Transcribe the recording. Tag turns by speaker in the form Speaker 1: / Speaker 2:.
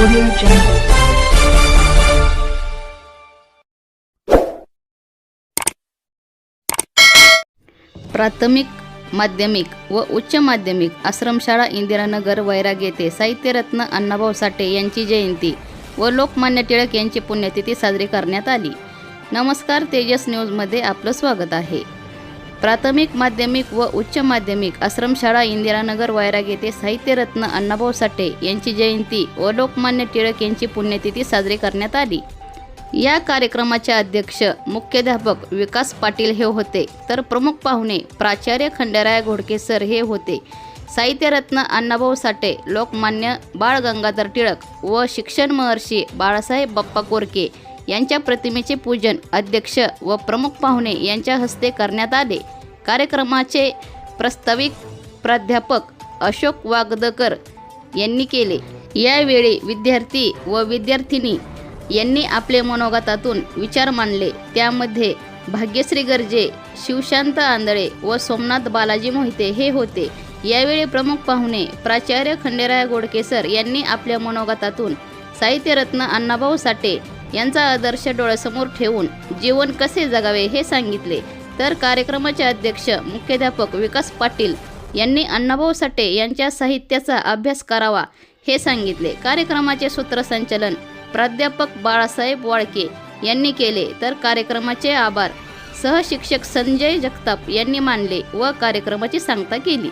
Speaker 1: Audio Jungle.
Speaker 2: प्राथमिक माध्यमिक व उच्च माध्यमिक आश्रमशाळा इंदिरानगर वैराग येथे साहित्यरत्न अण्णाभाऊ साठे यांची जयंती व लोकमान्य टिळक यांची पुण्यतिथी साजरी करण्यात आली नमस्कार तेजस न्यूजमध्ये आपलं स्वागत आहे प्राथमिक माध्यमिक व उच्च माध्यमिक आश्रमशाळा इंदिरानगर वैराग येथे साहित्यरत्न अण्णाभाऊ साठे यांची जयंती व लोकमान्य टिळक यांची पुण्यतिथी साजरी करण्यात आली. या कार्यक्रमाचे अध्यक्ष मुख्याध्यापक विकास पाटील हे होते. तर प्रमुख पाहुणे प्राचार्य खंडेराय घोडके सर हे होते. साहित्यरत्न अण्णाभाऊ साठे लोकमान्य बाळ गंगाधर टिळक व शिक्षण महर्षी बाळासाहेब बाप्पा कोरके यांच्या प्रतिमेचे पूजन अध्यक्ष व प्रमुख पाहुणे यांच्या हस्ते करण्यात आले. कार्यक्रमाचे प्रस्ताविक प्राध्यापक अशोक वागदकर यांनी केले. यावेळी विद्यार्थी व विद्यार्थिनी यांनी आपले मनोगतातून विचार मांडले. त्यामध्ये भाग्यश्री गर्जे शिवशांत आंधळे व सोमनाथ बालाजी मोहिते हे होते. यावेळी प्रमुख पाहुणे प्राचार्य खंडेराय गोडकेसर यांनी आपल्या मनोगतातून साहित्यरत्न अण्णाभाऊ साठे यांचा आदर्श डोळ्यासमोर ठेवून जीवन कसे जगावे हे सांगितले. तर कार्यक्रमाचे अध्यक्ष मुख्याध्यापक विकास पाटील यांनी अण्णाभाऊ साठे यांच्या साहित्याचा अभ्यास करावा हे सांगितले. कार्यक्रमाचे सूत्रसंचालन प्राध्यापक बाळासाहेब वाळके यांनी केले. तर कार्यक्रमाचे आभार सहशिक्षक संजय जगताप यांनी मानले व कार्यक्रमाची सांगता केली.